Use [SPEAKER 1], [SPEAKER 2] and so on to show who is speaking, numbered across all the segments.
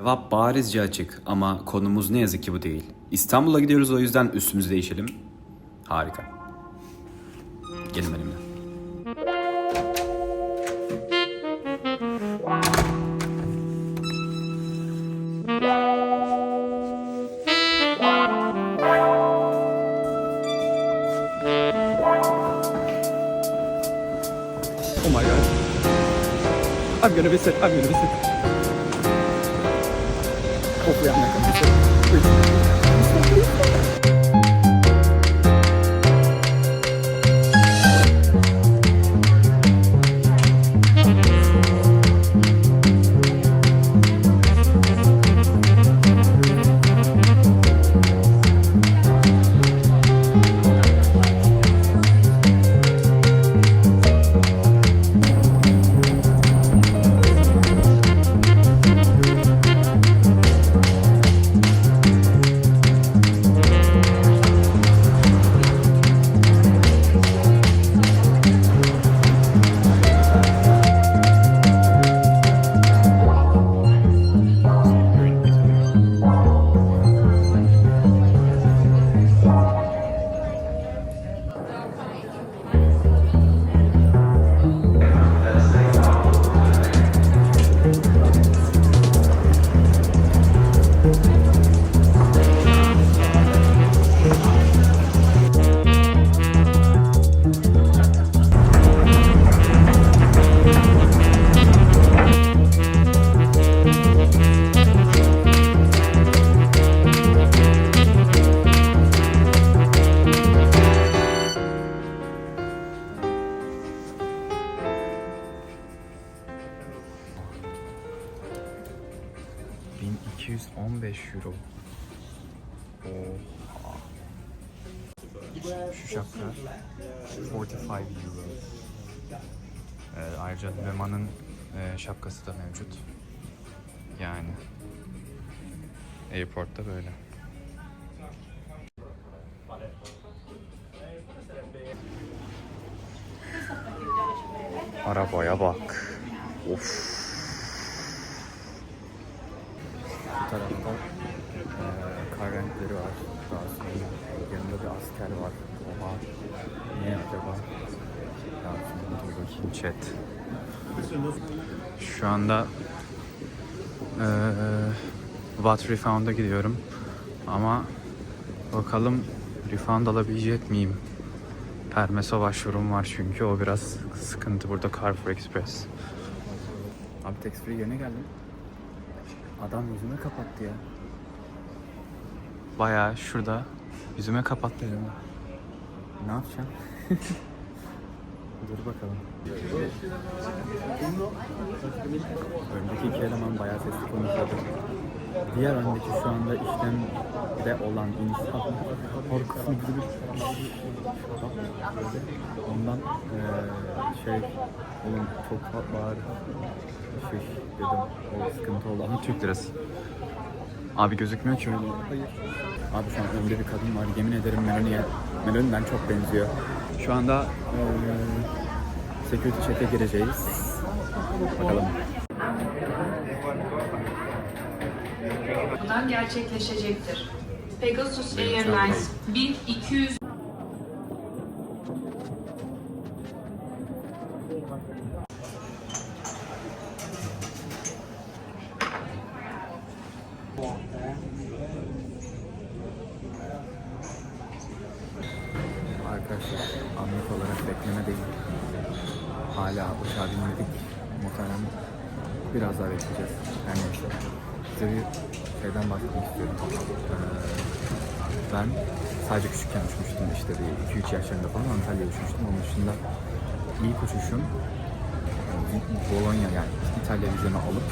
[SPEAKER 1] Cevap barizce açık ama konumuz ne yazık ki bu değil. İstanbul'a gidiyoruz o yüzden üstümüzü değişelim. Harika. Gelin benimle.
[SPEAKER 2] Oh my god. I'm gonna visit. I'm gonna visit. Hopefully I'm not gonna visit. Please.
[SPEAKER 1] Euro. Ee, ayrıca Leman'ın e, şapkası da mevcut. Yani Airport'ta böyle. Arabaya bak. Of. Bu tarafta eee kar renkleri var. Daha sonra yanında bir asker var. Oha. Ne acaba? Ya dur bakayım chat. Şu anda eee What Refound'a gidiyorum. Ama bakalım refund alabilecek miyim? Permes'e başvurum var çünkü o biraz sıkıntı burada Carrefour Express. Abi tax free yerine geldim. Adam yüzüme kapattı ya. Bayağı şurada yüzüme kapattı ya. Ne yapacağım? Dur bakalım. Öndeki iki eleman bayağı sesli konuşuyordu. Diğer öndeki şu anda işlemde olan insan korkusunu bir Ondan eee şey oğlum çok bağır şey dedim o sıkıntı oldu ama Türk lirası. Abi gözükmüyor ki öyle. Abi şu an önde bir kadın var. Yemin ederim Melani'ye. Melani'den çok benziyor. Şu anda eee security check'e gireceğiz. Bakalım.
[SPEAKER 3] gerçekleşecektir. Pegasus Airlines 1200
[SPEAKER 1] Arkadaşlar anlık olarak bekleme değil. Hala uçağa binmedik. Muhtemelen biraz daha bekleyeceğiz. Her neyse. Size bir şeyden bahsetmek istiyorum. Ee, ben sadece küçükken uçmuştum işte bir 2-3 yaşlarında falan Antalya'ya uçmuştum. Onun dışında ilk uçuşum Bologna yani İtalya vizemi alıp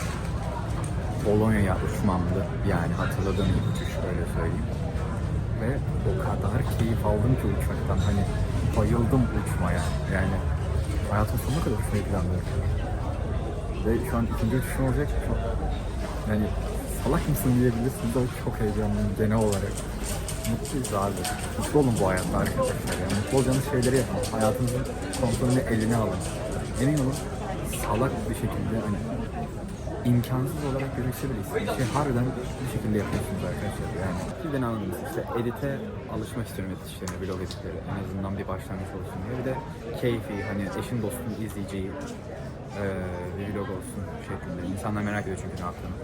[SPEAKER 1] Bologna'ya uçmamdı. Yani hatırladığım ilk uçuş öyle söyleyeyim. Ve o kadar keyif aldım ki uçmaktan. Hani bayıldım uçmaya. Yani hayatım sonuna kadar uçmayı planlıyorum. Ve şu an ikinci uçuşum olacak. Çok, yani salak mısın diyebilirsiniz ama çok heyecanlıyım genel olarak. Mutluyuz abi. Mutlu olun bu hayatta arkadaşlar. Yani mutlu olacağınız şeyleri yapın. Hayatınızın kontrolünü eline alın. Emin olun salak bir şekilde hani imkansız olarak gözükse bile istediği şey harbiden bir şekilde yapıyorsunuz arkadaşlar yani. Sizden anladınız işte edite alışmak istiyorum edit işlerine, vlog editleri en azından bir başlangıç olsun diye. Bir de keyfi hani eşin dostun izleyeceği eee bir vlog olsun şeklinde. İnsanlar merak ediyor çünkü ne yaptığını.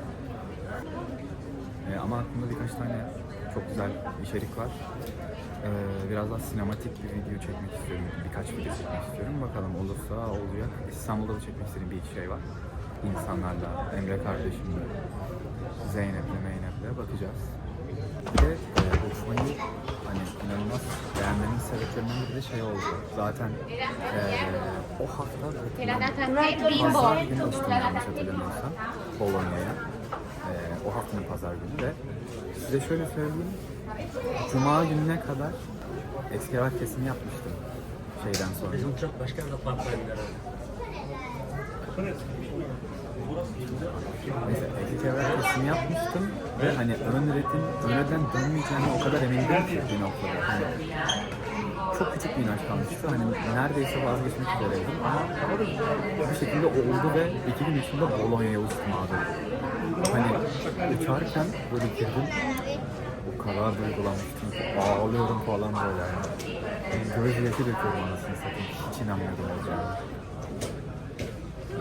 [SPEAKER 1] Ee, ama aklımda birkaç tane çok güzel içerik var. Ee, biraz daha sinematik bir video çekmek istiyorum. Birkaç video çekmek istiyorum. Bakalım olursa olacak. İstanbul'da da çekmek istediğim bir iki şey var. İnsanlarla, Emre kardeşimle, Zeynep'le, Meynep'le bakacağız. Bir de e, buluşmayı hani inanılmaz beğenmemin sebeplerinden biri de şey oldu. Zaten e, o hafta Pazar günü uçtum yanlış hatırlamıyorsam Polonya'ya. Ee, o haftanın pazar günü ve size şöyle söyleyeyim. Cuma gününe kadar eski evrak kesimi yapmıştım şeyden sonra.
[SPEAKER 4] Bizim uçak başka bir apartmanlar.
[SPEAKER 1] Neyse eski evrak kesimi yapmıştım ve hani ön üretim, ödem dönmeyeceğine o kadar emindim ki bir noktada. Hani çok küçük bir inanç kalmıştı. Hani neredeyse vazgeçmek üzereydim ama bir şekilde oldu ve iki gün içinde Bolonya'ya uçtum abi. Hani uçarken böyle girdim o kadar duygulanmıştım ağlıyorum falan böyle yani. yani gözyaşı döküyorum anasını satayım. Hiç inanmıyordum olacağını.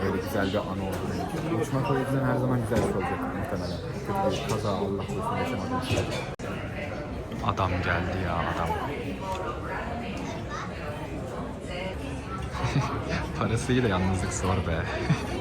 [SPEAKER 1] Böyle güzel bir anı oldu. Uçmak o yüzden her zaman güzel bir şey olacak muhtemelen. Kötü bir kaza Allah korusun yaşamadığım için. Adam geldi ya adam. Parasıyla yalnızlık zor be.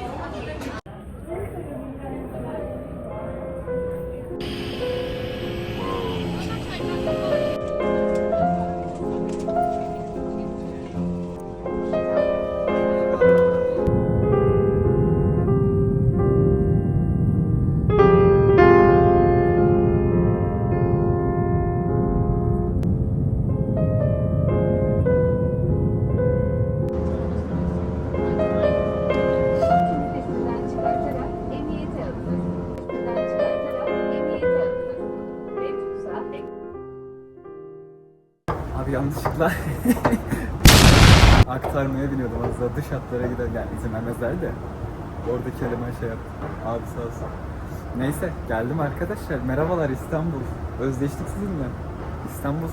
[SPEAKER 1] aktarmaya biniyordum. Az daha dış hatlara gider. Yani izin vermezler de. Oradaki eleman şey yaptı. Abi sağ olsun. Neyse geldim arkadaşlar. Merhabalar İstanbul. Özleştik sizinle. İstanbul.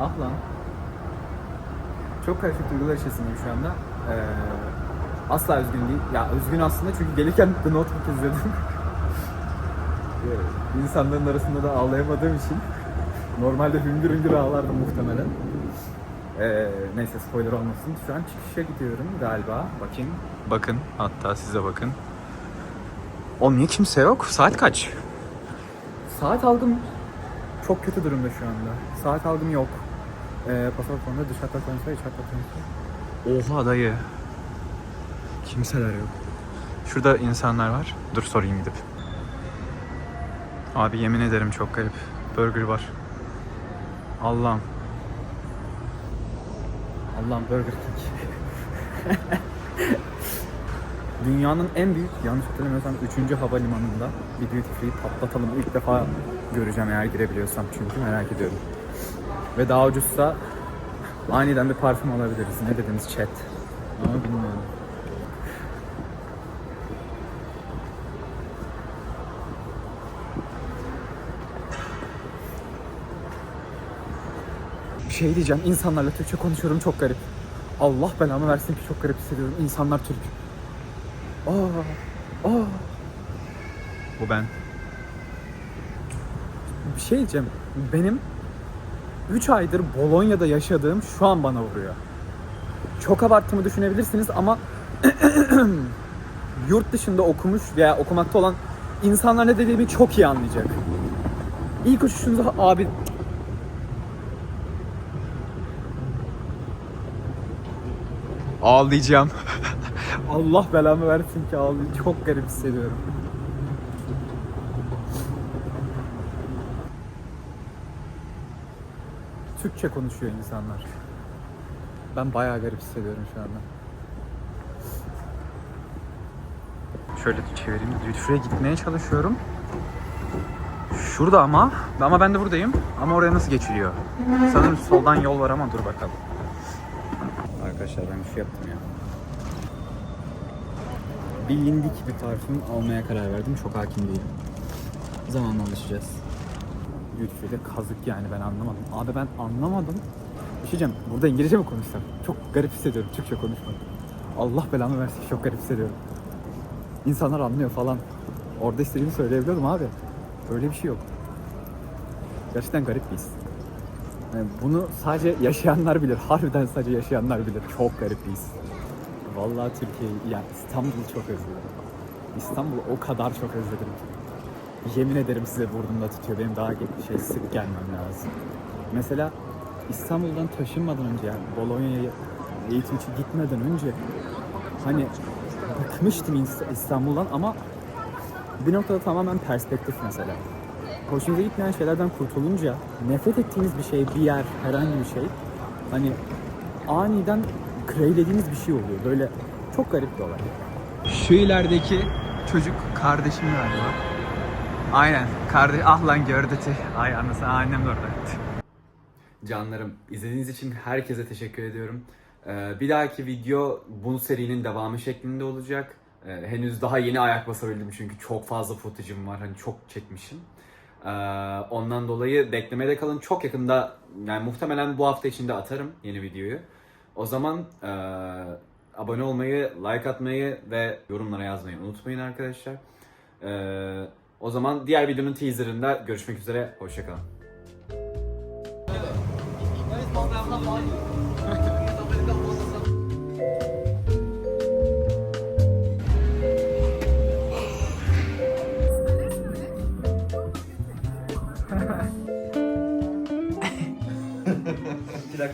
[SPEAKER 1] Ah lan. Çok karışık duygular içerisindeyim şu anda. Ee, asla üzgün değil. Ya üzgün aslında çünkü gelirken The Notebook izledim Ee, insanların arasında da ağlayamadığım için Normalde hüngür hüngür ağlardım muhtemelen. Ee, neyse spoiler olmasın. Şu an çıkışa gidiyorum galiba. Bakayım. Bakın. Hatta size bakın. Oğlum niye kimse yok? Saat kaç? Saat algım çok kötü durumda şu anda. Saat algım yok. Ee, pasaportumda dış hatta kontrol, iç hatta. Oha dayı. Kimseler yok. Şurada insanlar var. Dur sorayım gidip. Abi yemin ederim çok garip. Burger var. Allah'ım. Allah'ım Burger King. Dünyanın en büyük, yanlış hatırlamıyorsam 3. havalimanında bir duty free patlatalım. İlk defa göreceğim eğer girebiliyorsam çünkü merak ediyorum. Ve daha ucuzsa aniden bir parfüm alabiliriz. Ne dediniz chat? Ama bilmiyorum. Bir şey diyeceğim. İnsanlarla Türkçe konuşuyorum çok garip. Allah belamı versin ki çok garip hissediyorum. İnsanlar Türk. Aa, aa. Bu ben. Bir şey diyeceğim. Benim 3 aydır Bolonya'da yaşadığım şu an bana vuruyor. Çok abarttığımı düşünebilirsiniz ama yurt dışında okumuş veya okumakta olan insanlar ne dediğimi çok iyi anlayacak. İlk uçuşunuzda abi Ağlayacağım. Allah belamı versin ki ağlayacağım. Çok garip hissediyorum. Türkçe konuşuyor insanlar. Ben bayağı garip hissediyorum şu anda. Şöyle çevireyim. Duty Free'ye gitmeye çalışıyorum. Şurada ama. Ama ben de buradayım. Ama oraya nasıl geçiliyor? Sanırım soldan yol var ama dur bakalım. Arkadaşlar ben bir şey yaptım ya. bilindik bir parfüm almaya karar verdim. Çok hakim değilim. Zamanla alışacağız. De kazık yani ben anlamadım. Abi ben anlamadım. Bir şey. Burada İngilizce mi konuşsam? Çok garip hissediyorum Türkçe konuşmak. Allah belamı versin çok garip hissediyorum. İnsanlar anlıyor falan. Orada istediğimi söyleyebiliyordum abi. Öyle bir şey yok. Gerçekten garip bir his. Yani bunu sadece yaşayanlar bilir. Harbiden sadece yaşayanlar bilir. Çok garip bir his. Vallahi Türkiye'yi, yani İstanbul'u çok özledim. İstanbul'u o kadar çok özledim ki. Yemin ederim size burnumda tutuyor. Benim daha şey sık gelmem lazım. Mesela İstanbul'dan taşınmadan önce yani Bolonya'ya eğitim için gitmeden önce hani bıkmıştım İns- İstanbul'dan ama bir noktada tamamen perspektif mesela. Hoşunuza gitmeyen şeylerden kurtulunca nefret ettiğiniz bir şey, bir yer, herhangi bir şey hani aniden crave'lediğiniz bir şey oluyor. Böyle çok garip bir olay. Şu ilerideki çocuk kardeşim galiba. Aynen. Kardeş ah lan gördü. Ay anası annem de orada. Canlarım izlediğiniz için herkese teşekkür ediyorum. Ee, bir dahaki video bu serinin devamı şeklinde olacak. Ee, henüz daha yeni ayak basabildim çünkü çok fazla footage'ım var. Hani çok çekmişim. Ee, ondan dolayı beklemede kalın. Çok yakında yani muhtemelen bu hafta içinde atarım yeni videoyu. O zaman ee, abone olmayı, like atmayı ve yorumlara yazmayı unutmayın arkadaşlar. Ee, o zaman diğer videonun teaserında görüşmek üzere. Hoşçakalın.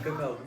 [SPEAKER 1] Cacau.